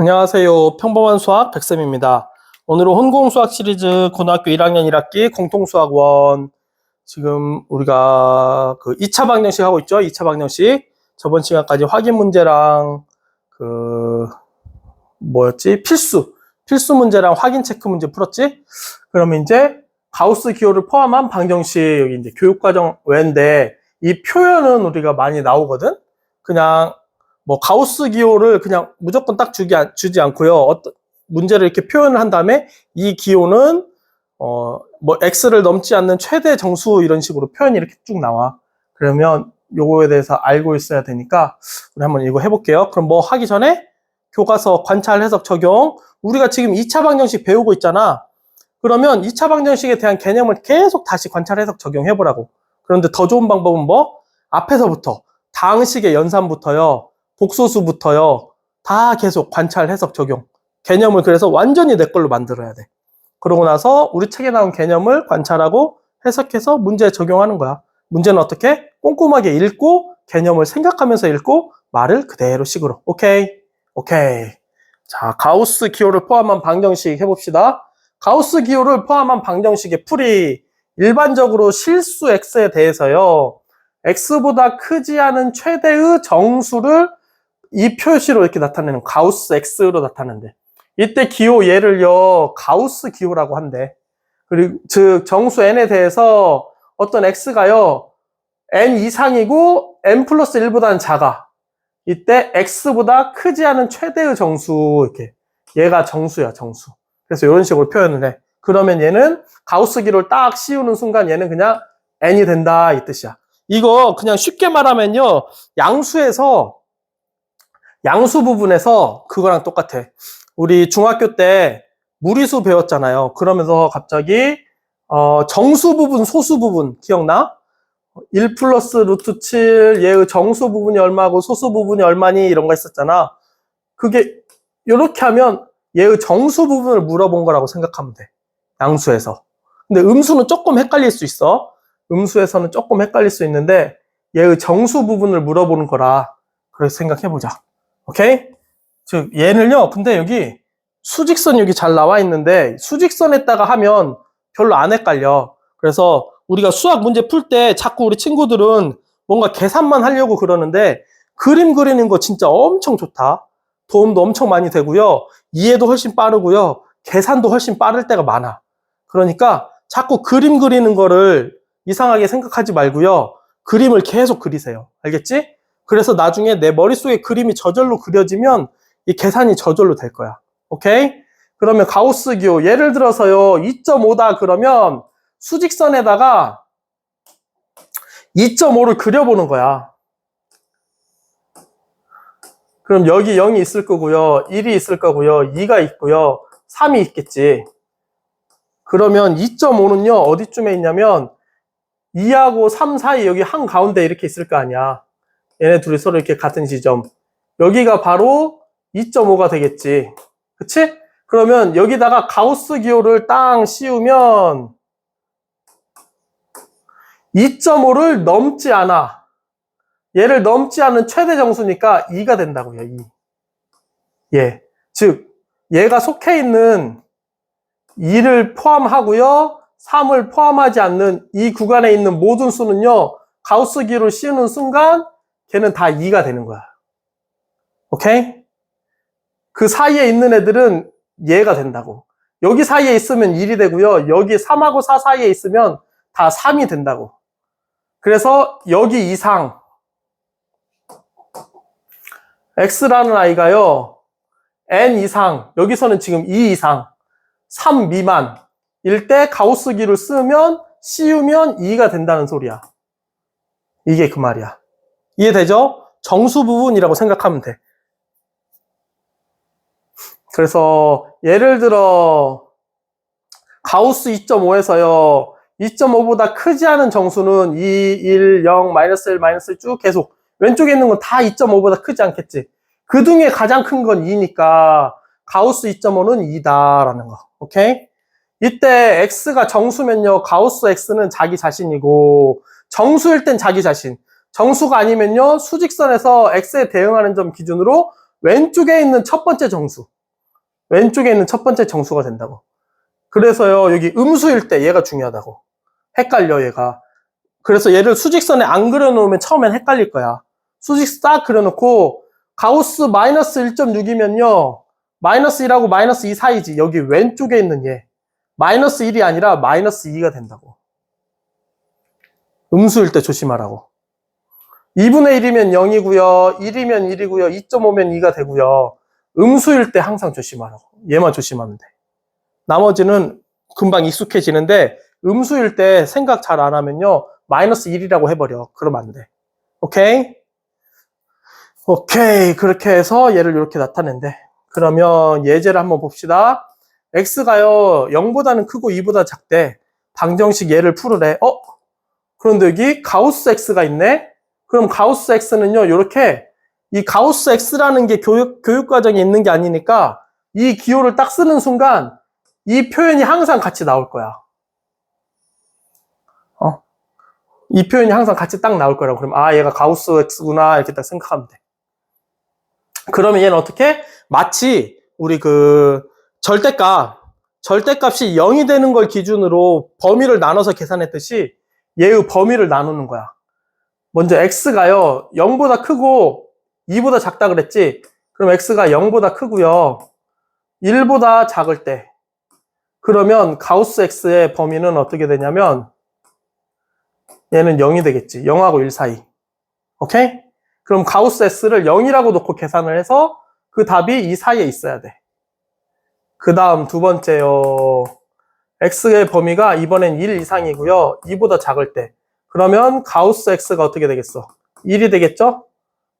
안녕하세요. 평범한 수학 백쌤입니다. 오늘은 혼공수학 시리즈 고등학교 1학년 1학기 공통수학원 지금 우리가 그 2차 방정식 하고 있죠. 2차 방정식 저번 시간까지 확인 문제랑 그 뭐였지? 필수 필수 문제랑 확인 체크 문제 풀었지? 그러면 이제 가우스 기호를 포함한 방정식 여기 이제 교육과정 외인데 이 표현은 우리가 많이 나오거든. 그냥 뭐 가우스 기호를 그냥 무조건 딱 주기 안- 주지 않고요. 어떤 문제를 이렇게 표현을 한 다음에 이 기호는 어 뭐 x를 넘지 않는 최대 정수 이런 식으로 표현이 이렇게 쭉 나와. 그러면 요거에 대해서 알고 있어야 되니까 우리 한번 이거 해볼게요. 그럼 뭐 하기 전에 교과서 관찰 해석 적용 우리가 지금 2차 방정식 배우고 있잖아. 그러면 2차 방정식에 대한 개념을 계속 다시 관찰 해석 적용해 보라고. 그런데 더 좋은 방법은 뭐? 앞에서부터 다항식의 연산부터요. 복소수부터요. 다 계속 관찰, 해석, 적용. 개념을 그래서 완전히 내 걸로 만들어야 돼. 그러고 나서 우리 책에 나온 개념을 관찰하고 해석해서 문제에 적용하는 거야. 문제는 어떻게? 꼼꼼하게 읽고 개념을 생각하면서 읽고 말을 그대로 식으로. 오케이. 오케이. 자, 가우스 기호를 포함한 방정식 해봅시다. 가우스 기호를 포함한 방정식의 풀이 일반적으로 실수 x에 대해서요. x보다 크지 않은 최대의 정수를 이 표시로 이렇게 나타내는 가우스 x로 나타낸대. 이때 기호 얘를요 가우스 기호라고 한대. 그리고 즉 정수 n에 대해서 어떤 x가요 n 이상이고 n 플러스 1보다는 작아. 이때 x보다 크지 않은 최대의 정수 이렇게 얘가 정수야 정수. 그래서 이런 식으로 표현을 해. 그러면 얘는 가우스 기호를 딱 씌우는 순간 얘는 그냥 n이 된다 이 뜻이야. 이거 그냥 쉽게 말하면요 양수에서 양수 부분에서 그거랑 똑같아. 우리 중학교 때 무리수 배웠잖아요. 그러면서 갑자기 어, 정수 부분, 소수 부분 기억나? 1 플러스 루트 7 얘의 정수 부분이 얼마고 소수 부분이 얼마니 이런 거 있었잖아. 그게 이렇게 하면 얘의 정수 부분을 물어본 거라고 생각하면 돼. 양수에서. 근데 음수는 조금 헷갈릴 수 있어. 음수에서는 조금 헷갈릴 수 있는데 얘의 정수 부분을 물어보는 거라. 그래서 생각해 보자. 오케이? 즉 얘는요. 근데 여기 수직선 여기 잘 나와 있는데 수직선에다가 하면 별로 안 헷갈려. 그래서 우리가 수학 문제 풀 때 자꾸 우리 친구들은 뭔가 계산만 하려고 그러는데 그림 그리는 거 진짜 엄청 좋다. 도움도 엄청 많이 되고요. 이해도 훨씬 빠르고요. 계산도 훨씬 빠를 때가 많아. 그러니까 자꾸 그림 그리는 거를 이상하게 생각하지 말고요. 그림을 계속 그리세요. 알겠지? 그래서 나중에 내 머릿속에 그림이 저절로 그려지면 이 계산이 저절로 될 거야. 오케이? 그러면 가우스 기호 예를 들어서요. 2.5다 그러면 수직선에다가 2.5를 그려보는 거야. 그럼 여기 0이 있을 거고요. 1이 있을 거고요. 2가 있고요. 3이 있겠지. 그러면 2.5는요. 어디쯤에 있냐면 2하고 3 사이 여기 한 가운데 이렇게 있을 거 아니야. 얘네 둘이 서로 이렇게 같은 지점. 여기가 바로 2.5가 되겠지. 그치? 그러면 여기다가 가우스 기호를 땅 씌우면 2.5를 넘지 않아. 얘를 넘지 않은 최대 정수니까 2가 된다고요, 2. 예. 즉, 얘가 속해 있는 2를 포함하고요, 3을 포함하지 않는 이 구간에 있는 모든 수는요, 가우스 기호를 씌우는 순간 걔는 다 2가 되는 거야. 오케이? 그 사이에 있는 애들은 얘가 된다고. 여기 사이에 있으면 1이 되고요. 여기 3하고 4 사이에 있으면 다 3이 된다고. 그래서 여기 이상 x라는 아이가요. n 이상, 여기서는 지금 2 이상, 3 미만 일 때 가우스 기를 쓰면 씌우면 2가 된다는 소리야. 이게 그 말이야. 이해되죠? 정수 부분이라고 생각하면 돼. 그래서 예를 들어 가우스 2.5에서요. 2.5보다 크지 않은 정수는 2, 1, 0, 마이너스 1, 마이너스 1 쭉 계속 왼쪽에 있는 건 다 2.5보다 크지 않겠지. 그 중에 가장 큰 건 2니까 가우스 2.5는 2다라는 거. 오케이? 이때 x가 정수면요. 가우스 x는 자기 자신이고 정수일 땐 자기 자신. 정수가 아니면요. 수직선에서 x에 대응하는 점 기준으로 왼쪽에 있는 첫 번째 정수. 왼쪽에 있는 첫 번째 정수가 된다고. 그래서요, 여기 음수일 때 얘가 중요하다고. 헷갈려, 얘가. 그래서 얘를 수직선에 안 그려놓으면 처음엔 헷갈릴 거야. 수직 싹 그려놓고, 가우스 마이너스 1.6이면요, 마이너스 1하고 마이너스 2 사이지. 여기 왼쪽에 있는 얘. 마이너스 1이 아니라 마이너스 2가 된다고. 음수일 때 조심하라고. 2분의 1이면 0이고요. 1이면 1이고요. 2.5면 2가 되고요. 음수일 때 항상 조심하라고. 얘만 조심하면 돼. 나머지는 금방 익숙해지는데 음수일 때 생각 잘 안 하면요. 마이너스 1이라고 해버려. 그러면 안 돼. 오케이? 오케이. 그렇게 해서 얘를 이렇게 나타낸대. 그러면 예제를 한번 봅시다. x가요. 0보다는 크고 2보다 작대. 방정식 얘를 풀으래. 어? 그런데 여기 가우스 x가 있네? 그럼 가우스 x는요. 이렇게 이 가우스 x라는 게 교육, 교육 과정에 있는 게 아니니까 이 기호를 딱 쓰는 순간 이 표현이 항상 같이 나올 거야. 어? 이 표현이 항상 같이 딱 나올 거라고. 그럼 아 얘가 가우스 x구나 이렇게 딱 생각하면 돼. 그러면 얘는 어떻게? 마치 우리 그 절대값 절대값이 0이 되는 걸 기준으로 범위를 나눠서 계산했듯이 얘의 범위를 나누는 거야. 먼저 x가요 0보다 크고 2보다 작다 그랬지? 그럼 x가 0보다 크고요 1보다 작을 때 그러면 가우스 x의 범위는 어떻게 되냐면 얘는 0이 되겠지 0하고 1 사이 오케이? 그럼 가우스 x를 0이라고 놓고 계산을 해서 그 답이 이 사이에 있어야 돼. 그 다음 두 번째요. x의 범위가 이번엔 1 이상이고요. 2보다 작을 때. 그러면 가우스 x가 어떻게 되겠어? 1이 되겠죠?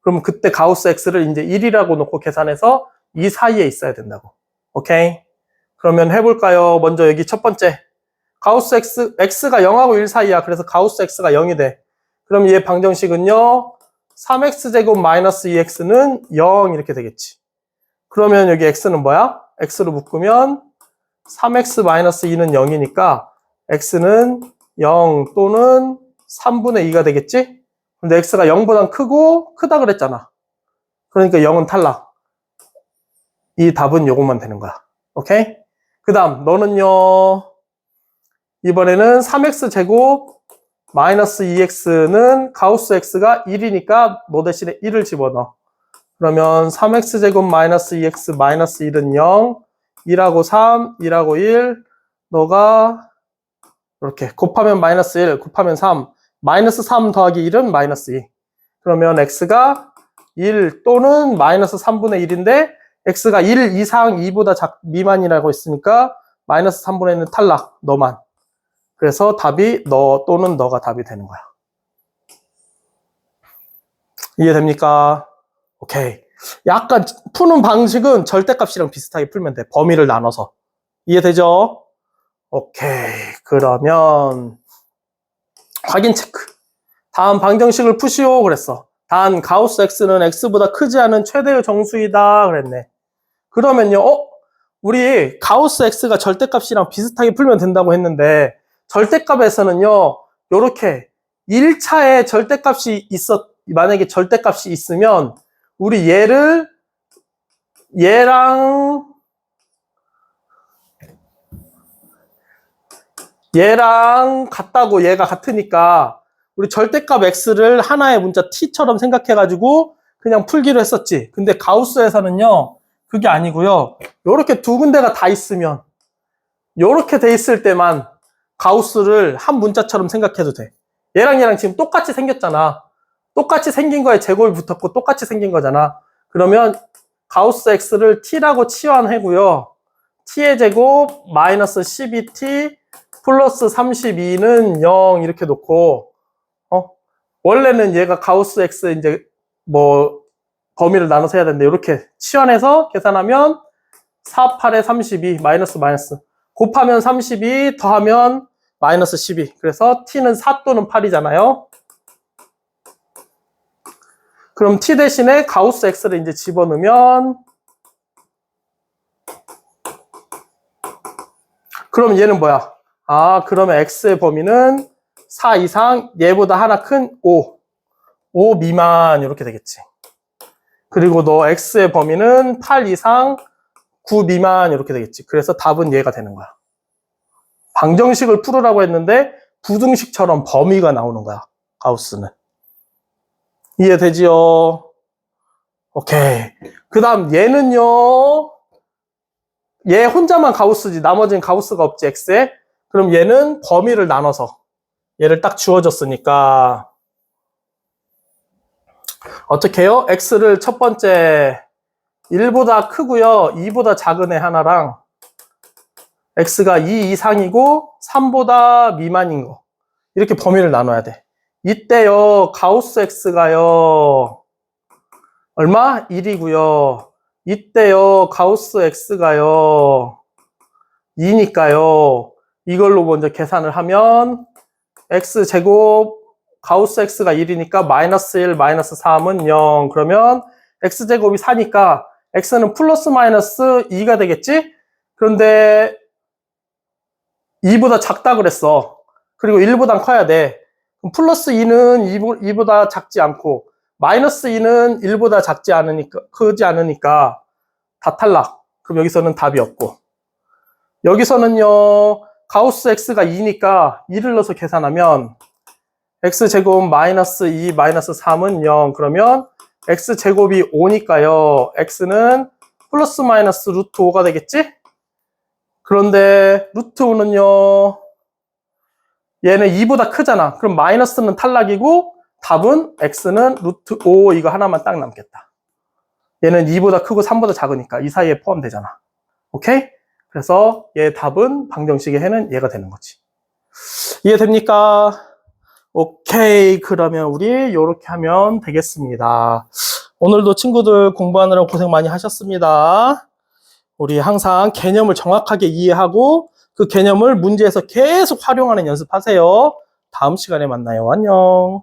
그럼 그때 가우스 x를 이제 1이라고 놓고 계산해서 이 사이에 있어야 된다고. 오케이? 그러면 해볼까요? 먼저 여기 첫 번째. 가우스 x, x가 0하고 1 사이야. 그래서 가우스 x가 0이 돼. 그럼 얘 방정식은요. 3x제곱 마이너스 2x는 0 이렇게 되겠지. 그러면 여기 x는 뭐야? x로 묶으면 3x 마이너스 2는 0이니까 x는 0 또는 3분의 2가 되겠지? 근데 x가 0보다 크고 크다 그랬잖아. 그러니까 0은 탈락. 이 답은 요것만 되는 거야. 오케이? 그 다음 너는요. 이번에는 3x 제곱 마이너스 2x는 가우스 x가 1이니까 너 대신에 1을 집어넣어. 그러면 3x제곱 마이너스 2x 마이너스 1은 0, 1하고 3, 1하고 1, 너가 이렇게 곱하면 마이너스 1, 곱하면 3, 마이너스 3 더하기 1은 마이너스 2. 그러면 x가 1 또는 마이너스 3분의 1인데 x가 1 이상 2보다 작, 미만이라고 했으니까 마이너스 3분의 1은 탈락, 너만. 그래서 답이 너 또는 너가 답이 되는 거야. 이해됩니까? 오케이. 약간 푸는 방식은 절대값이랑 비슷하게 풀면 돼. 범위를 나눠서. 이해되죠? 오케이. 그러면 확인 체크. 다음 방정식을 푸시오 그랬어. 단 가우스 x는 x보다 크지 않은 최대의 정수이다 그랬네. 그러면요. 어? 우리 가우스 x가 절대값이랑 비슷하게 풀면 된다고 했는데 절대값에서는요. 요렇게 1차에 절대값이 있었 만약에 절대값이 있으면 우리 얘를 얘랑 얘랑 같다고 얘가 같으니까 우리 절대값 x를 하나의 문자 t처럼 생각해가지고 그냥 풀기로 했었지. 근데 가우스에서는요 그게 아니고요. 이렇게 두 군데가 다 있으면 이렇게 돼 있을 때만 가우스를 한 문자처럼 생각해도 돼. 얘랑 얘랑 지금 똑같이 생겼잖아. 똑같이 생긴 거에 제곱이 붙었고 똑같이 생긴 거잖아. 그러면 가우스 x를 t라고 치환하고요. t의 제곱 마이너스 12t 플러스 32는 0 이렇게 놓고 어 원래는 얘가 가우스 x 이제 뭐 범위를 나눠서 해야 되는데 이렇게 치환해서 계산하면 4, 8에 32 마이너스 마이너스 곱하면 32 더하면 마이너스 12 그래서 t는 4 또는 8이잖아요. 그럼 t 대신에 가우스 x를 이제 집어넣으면 그럼 얘는 뭐야? 아 그러면 x의 범위는 4 이상 얘보다 하나 큰 5 5 미만 이렇게 되겠지. 그리고 너 x의 범위는 8 이상 9 미만 이렇게 되겠지. 그래서 답은 얘가 되는 거야. 방정식을 풀으라고 했는데 부등식처럼 범위가 나오는 거야. 가우스는. 이해되지요? 오케이. 그 다음 얘는요. 얘 혼자만 가우스지. 나머지는 가우스가 없지. x에. 그럼 얘는 범위를 나눠서 얘를 딱 주어졌으니까 어떻게 해요? x를 첫 번째 1보다 크고요. 2보다 작은 애 하나랑 x가 2 이상이고 3보다 미만인 거 이렇게 범위를 나눠야 돼. 이때요 가우스 x가요 얼마? 1이고요. 이때요 가우스 x가요 2니까요. 이걸로 먼저 계산을 하면 x 제곱 가우스 x가 1이니까 마이너스 1 마이너스 3은 0 그러면 x 제곱이 4니까 x는 플러스 마이너스 2가 되겠지? 그런데 2보다 작다 그랬어. 그리고 1보단 커야 돼. 플러스 2는 2, 보 다 작지 않고 마이너스 2는 1보다 작지 않으니까 크지 않으니까 다 탈락. 그럼 여기서는 답이 없고 여기서는요 가우스 x가 2니까 2를 넣어서 계산하면 x 제곱 마이너스 2 마이너스 3은 0 그러면 x 제곱이 5니까요. x는 플러스 마이너스 루트 5가 되겠지? 그런데 루트 5는요 얘는 2보다 크잖아. 그럼 마이너스는 탈락이고 답은 x는 루트 5 이거 하나만 딱 남겠다. 얘는 2보다 크고 3보다 작으니까 이 사이에 포함되잖아. 오케이? 그래서 얘 답은 방정식의 해는 얘가 되는 거지. 이해됩니까? 오케이. 그러면 우리 이렇게 하면 되겠습니다. 오늘도 친구들 공부하느라 고생 많이 하셨습니다. 우리 항상 개념을 정확하게 이해하고 그 개념을 문제에서 계속 활용하는 연습하세요. 다음 시간에 만나요. 안녕.